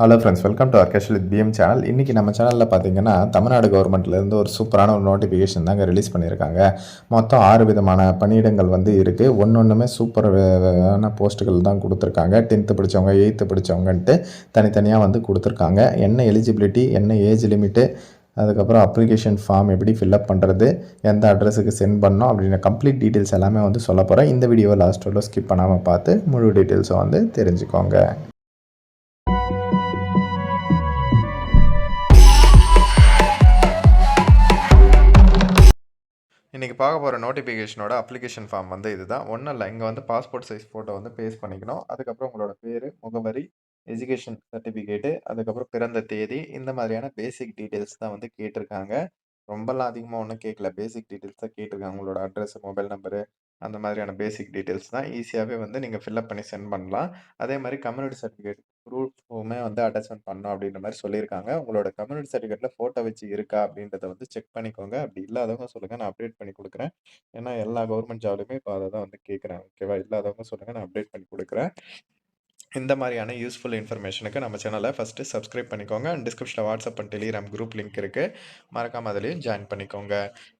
Hello friends welcome to Arkesh with PM channel இன்றைக்கி நம்ம சேனலில் பார்த்தீங்கன்னா தமிழ்நாடு கவர்மெண்ட்லேருந்து ஒரு சூப்பரான ஒரு நோட்டிஃபிகேஷன் தாங்க ரிலீஸ் பண்ணியிருக்காங்க மொத்தம் ஆறு விதமான பணியிடங்கள் வந்து இருக்குது ஒன்று ஒன்றுமே சூப்பரான போஸ்ட்டுகள் தான் கொடுத்துருக்காங்க. டென்த்து படித்தவங்க எயித்து படித்தவங்கன்ட்டு தனித்தனியாக வந்து கொடுத்துருக்காங்க. என்ன எலிஜிபிலிட்டி என்ன ஏஜ் லிமிட்டு அதுக்கப்புறம் அப்ளிகேஷன் ஃபார்ம் எப்படி ஃபில்அப் பண்ணுறது எந்த அட்ரஸுக்கு சென்ட் பண்ணோம் அப்படின்னு கம்ப்ளீட் டீட்டெயில்ஸ் எல்லாமே வந்து சொல்ல போகிறேன் இந்த வீடியோவை லாஸ்ட் வரலும் ஸ்கிப் பண்ணாமல் பார்த்து முழு டீட்டெயில்ஸும் வந்து தெரிஞ்சுக்கோங்க. இன்றைக்கி பார்க்க போகிற நோட்டிஃபிகேஷனோட அப்ளிகேஷன் ஃபார்ம் வந்து இதுதான். ஒன்றும் இல்லை. இங்கே வந்து பாஸ்போர்ட் சைஸ் ஃபோட்டோ வந்து பேஸ்ட் பண்ணிக்கணும். அதுக்கப்புறம் உங்களோட பேர் முகவரி எஜுகேஷன் சர்டிஃபிகேட்டு அதுக்கப்புறம் பிறந்த தேதி இந்த மாதிரியான பேசிக் டீட்டெயில்ஸ் தான் வந்து கேட்டிருக்காங்க. ரொம்பலாம் அதிகமாக ஒன்றும் கேட்கல பேசிக் டீட்டெயில்ஸ் தான் கேட்டிருக்காங்க. உங்களோட அட்ரஸ் மொபைல் நம்பரு அந்த மாதிரியான பேசிக் டீட்டெயில்ஸ் தான் ஈஸியாகவே வந்து நீங்கள் ஃபில்அப் பண்ணி சென்ட் பண்ணலாம். அதே மாதிரி கம்யூனிட்டி சர்டிஃபிகேட் ப்ரூஃபுமே வந்து அட்டாச்மெண்ட் பண்ணணும் அப்படின்ற மாதிரி சொல்லியிருக்காங்க. உங்களோட கம்யூனிட்டி சர்டிஃபிகேட்டில் ஃபோட்டோ வச்சு இருக்கா அப்படின்றத வந்து செக் பண்ணிக்கோங்க. அப்படி இல்லாதவங்க சொல்லுங்கள் நான் அப்டேட் பண்ணி கொடுக்குறேன். ஏன்னா எல்லா கவர்மெண்ட் ஜாப்லையுமே இப்போ அதை தான் வந்து கேட்குறேன் ஓகேவா இல்லாதவங்க சொல்லுங்கள் நான் அப்டேட் பண்ணி கொடுக்குறேன். இந்த மாதிரியான யூஸ்ஃபுல் இன்ஃபர்மேஷனுக்கு நம்ம சேனலை ஃபஸ்ட்டு சப்ஸ்கிரைப் பண்ணிக்கோங்க. அண்ட் டிஸ்கிரிப்ஷனில் WhatsApp and Telegram group link இருக்குது மறக்காமல் அதுலேயும் ஜாயின் பண்ணிக்கோங்க.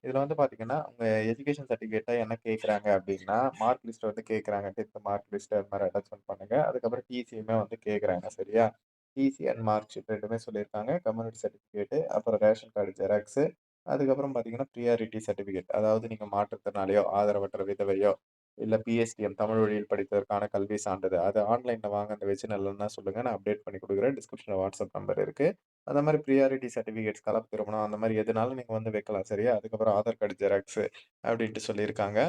இதில் வந்து பார்த்தீங்கன்னா உங்கள் எஜுகேஷன் சர்டிஃபிகேட்டை என்ன கேட்குறாங்க அப்படின்னா மார்க் லிஸ்ட்டை வந்து கேட்குறாங்க டென்த் மார்க் லிஸ்ட்டு அது மாதிரி அட்டாச்மெண்ட் பண்ணுங்கள் அதுக்கப்புறம் டிசியுமே வந்து கேட்குறாங்க சரியா? டிசி அண்ட் மார்க் ஷீட் ரெண்டுமே சொல்லியிருக்காங்க. கம்யூனிட்டி சர்டிஃபிகேட்டு அப்புறம் ரேஷன் கார்டு ஜெராக்ஸு அதுக்கப்புறம் பார்த்தீங்கன்னா ப்ரியாரிட்டி சர்டிஃபிகேட் அதாவது நீங்கள் மாற்றுத்திறனாளியோ ஆதரவற்ற விதவையோ இல்லை பிஎஸ்டிஎம் தமிழ் வழியில் படித்ததற்கான கல்வி சான்றிதழ். அது ஆன்லைனில் வாங்க அந்த வச்சு நல்லதுன்னா சொல்லுங்கள் நான் அப்டேட் பண்ணி கொடுக்குறேன். டிஸ்கிரிப்ஷனில் வாட்ஸ்அப் நம்பர் இருக்குது அந்த மாதிரி ப்ரியாரிட்டி சர்டிஃபிகேட்ஸ் கலப்பு திருமணம் அந்த மாதிரி எதுனாலும் நீங்கள் வந்து வைக்கலாம் சரியா? அதுக்கப்புறம் ஆதார் கார்டு ஜெராக்ஸு அப்படின்ட்டு சொல்லியிருக்காங்க.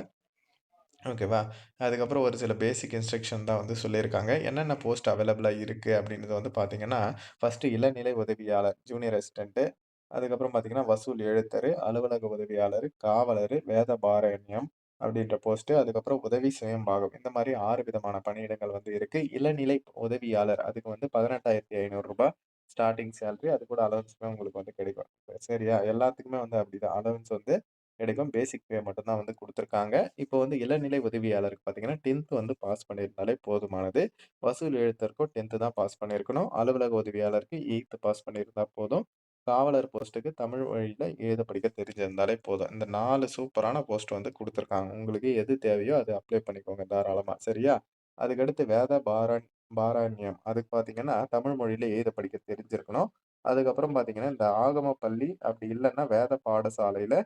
ஓகேவா அதுக்கப்புறம் ஒரு சில பேசிக் இன்ஸ்ட்ரக்ஷன் தான் வந்து சொல்லியிருக்காங்க. என்னென்ன போஸ்ட் அவைலபிளாக இருக்குது அப்படின்றது வந்து பார்த்தீங்கன்னா ஃபஸ்ட்டு இளநிலை உதவியாளர் ஜூனியர் அசிஸ்டண்ட்டு அதுக்கப்புறம் பார்த்தீங்கன்னா வசூல் எழுத்தர் அலுவலக உதவியாளர் காவலர் வேத பாரண்யம் அப்படின்ற போஸ்ட்டு அதுக்கப்புறம் உதவி சுயம்பாகம். இந்த மாதிரி ஆறு விதமான பணியிடங்கள் வந்து இருக்குது இளநிலை உதவியாளர் அதுக்கு வந்து பதினெட்டாயிரத்தி ஐநூறுரூபா ஸ்டார்டிங் சேலரி அது கூட அலவன்ஸுமே உங்களுக்கு வந்து கிடைக்கும். சரியா? எல்லாத்துக்குமே வந்து அப்படிதான். அலவன்ஸ் வந்து கிடைக்கும். பேசிக் பே மட்டும்தான் வந்து கொடுத்துருக்காங்க. இப்போ வந்து இளநிலை உதவியாளருக்கு பார்த்தீங்கன்னா டென்த்து வந்து பாஸ் பண்ணியிருந்தாலே போதுமானது. வசூல் எழுத்தருக்கும் டென்த்து தான் பாஸ் பண்ணியிருக்கணும். அலுவலக உதவியாளருக்கு எயித்து பாஸ் பண்ணியிருந்தா போதும். காவலர் போஸ்ட்டுக்கு தமிழ் வழியில் எழுத படிக்க தெரிஞ்சிருந்தாலே போதும். இந்த நாலு சூப்பரான போஸ்ட் வந்து கொடுத்துருக்காங்க. உங்களுக்கு எது தேவையோ அது அப்ளை பண்ணிக்கோங்க தாராளமாக சரியா? அதுக்கடுத்து வேத பாராண் பாராண்யம். அதுக்கு பார்த்தீங்கன்னா தமிழ் மொழியில் எழுத படிக்க தெரிஞ்சிருக்கணும். அதுக்கப்புறம் பார்த்தீங்கன்னா இந்த ஆகம பள்ளி அப்படி இல்லைன்னா வேத பாடசாலையில்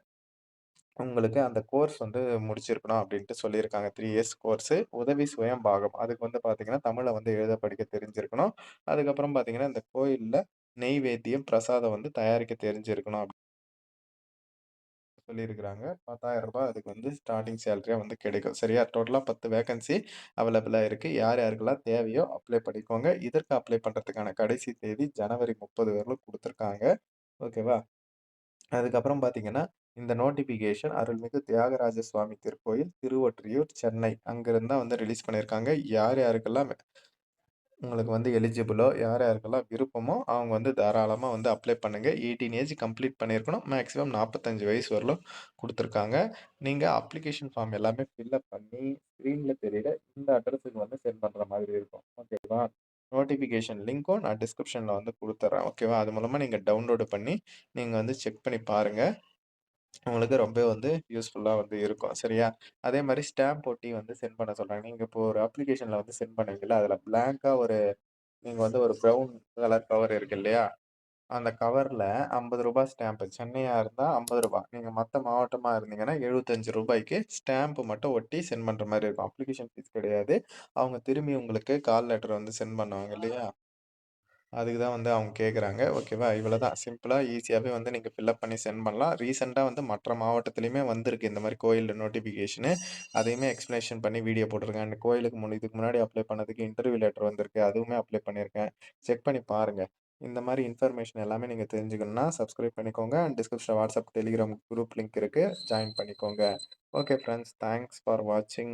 உங்களுக்கு அந்த கோர்ஸ் வந்து முடிச்சிருக்கணும் அப்படின்ட்டு சொல்லியிருக்காங்க. த்ரீ இயர்ஸ் கோர்ஸு உதவி சுயம் பாகம் அதுக்கு வந்து பார்த்தீங்கன்னா தமிழை வந்து எழுத படிக்க தெரிஞ்சிருக்கணும். அதுக்கப்புறம் பார்த்தீங்கன்னா இந்த கோயிலில் நெய்வேத்தியம், பிரசாதம் வந்து தயாரிக்க தெரிஞ்சிருக்கணும் அப்டி சொல்லியிருக்கிறாங்க. ரூ. அதுக்கு வந்து ஸ்டார்ட்டிங் சேலரியா வந்து கிடைக்கும். சரியா? டோட்டலா பத்து வேக்கன்சி அவைலபிளா இருக்கு. யார் யாருக்கெல்லாம் தேவையோ அப்ளை பண்ணிக்கோங்க. இதற்கு அப்ளை பண்றதுக்கான கடைசி தேதி ஜனவரி முப்பது வரலும் குடுத்துருக்காங்க. ஓகேவா? அதுக்கப்புறம் பார்த்தீங்கன்னா, இந்த நோட்டிஃபிகேஷன் அருள்மிகு தியாகராஜ சுவாமி திருக்கோயில், திருவொற்றியூர், சென்னை அங்கிருந்து தான் வந்து ரிலீஸ் பண்ணியிருக்காங்க. யார் யாருக்கெல்லாம் உங்களுக்கு வந்து எலிஜிபிளோ யார் யாருக்கெல்லாம் விருப்பமோ அவங்க வந்து தாராளமாக வந்து அப்ளை பண்ணுங்கள் எயிட்டீன் ஏஜ் கம்ப்ளீட் பண்ணியிருக்கணும். மேக்ஸிமம் நாற்பத்தஞ்சு வயசு வரலும் கொடுத்துருக்காங்க. நீங்கள் அப்ளிகேஷன் ஃபார்ம் எல்லாமே ஃபில்அப் பண்ணி ஸ்க்ரீனில் தெரியல இந்த அட்ரஸுக்கு வந்து சென்ட் பண்ணுற மாதிரி இருக்கும். ஓகேவா நோட்டிஃபிகேஷன் லிங்க்கும் நான் டிஸ்கிரிப்ஷனில் வந்து கொடுத்துட்றேன் ஓகேவா அது மூலமாக நீங்கள் டவுன்லோடு பண்ணி நீங்கள் வந்து செக் பண்ணி பாருங்கள் உங்களுக்கு ரொம்ப வந்து யூஸ்ஃபுல்லாக வந்து இருக்கும். சரியா? அதே மாதிரி ஸ்டாம்ப் ஒட்டி வந்து சென்ட் பண்ண சொல்கிறாங்க நீங்கள் இப்போ ஒரு அப்ளிகேஷனில் வந்து சென்ட் பண்ணுவீங்களா அதில் பிளாங்காக ஒரு நீங்கள் வந்து ஒரு ப்ரௌன் கலர் கவர் இருக்கு இல்லையா? அந்த கவரில் ஐம்பது ரூபாய் ஸ்டாம்ப்பு சென்னையாக இருந்தால் ஐம்பது ரூபாய். நீங்கள் மற்ற மாவட்டமாக இருந்தீங்கன்னா எழுபத்தஞ்சு ரூபாய்க்கு ஸ்டாம்ப்பு மட்டும் ஒட்டி சென்ட் பண்ணுற மாதிரி இருக்கும். அப்ளிகேஷன் ஃபீஸ் கிடையாது. அவங்க திரும்பி உங்களுக்கு கால் லெட்டர் வந்து சென்ட் பண்ணுவாங்க இல்லையா? அதுக்கு தான் வந்து அவங்க கேட்குறாங்க. ஓகேவா இவ்வளோ தான் சிம்பிளாக ஈஸியாகவே வந்து நீங்கள் ஃபில்அப் பண்ணி சென்ட் பண்ணலாம். ரீசெண்டாக வந்து மற்ற மாவட்டத்துலேயுமே வந்திருக்கு இந்த மாதிரி கோயில் நோட்டிஃபிகேஷனு அதையுமே எக்ஸ்ப்ளனேஷன் பண்ணி வீடியோ போட்டிருக்கேன். அந்த கோயிலுக்கு முன் இதுக்கு முன்னாடி அப்ளை பண்ணதுக்கு இன்டர்வியூ லெட்டர் வந்திருக்கு. அதுவுமே அப்ளை பண்ணியிருக்கேன். செக் பண்ணி பாருங்கள் இந்த மாதிரி இன்ஃபர்மேஷன் எல்லாமே நீங்கள் தெரிஞ்சுக்கணுன்னா சப்ஸ்கிரைப் பண்ணிக்கோங்க. And description WhatsApp Telegram group link இருக்குது ஜாயின் பண்ணிக்கோங்க. ஓகே ஃப்ரெண்ட்ஸ் தேங்க்ஸ் ஃபார் வாட்சிங்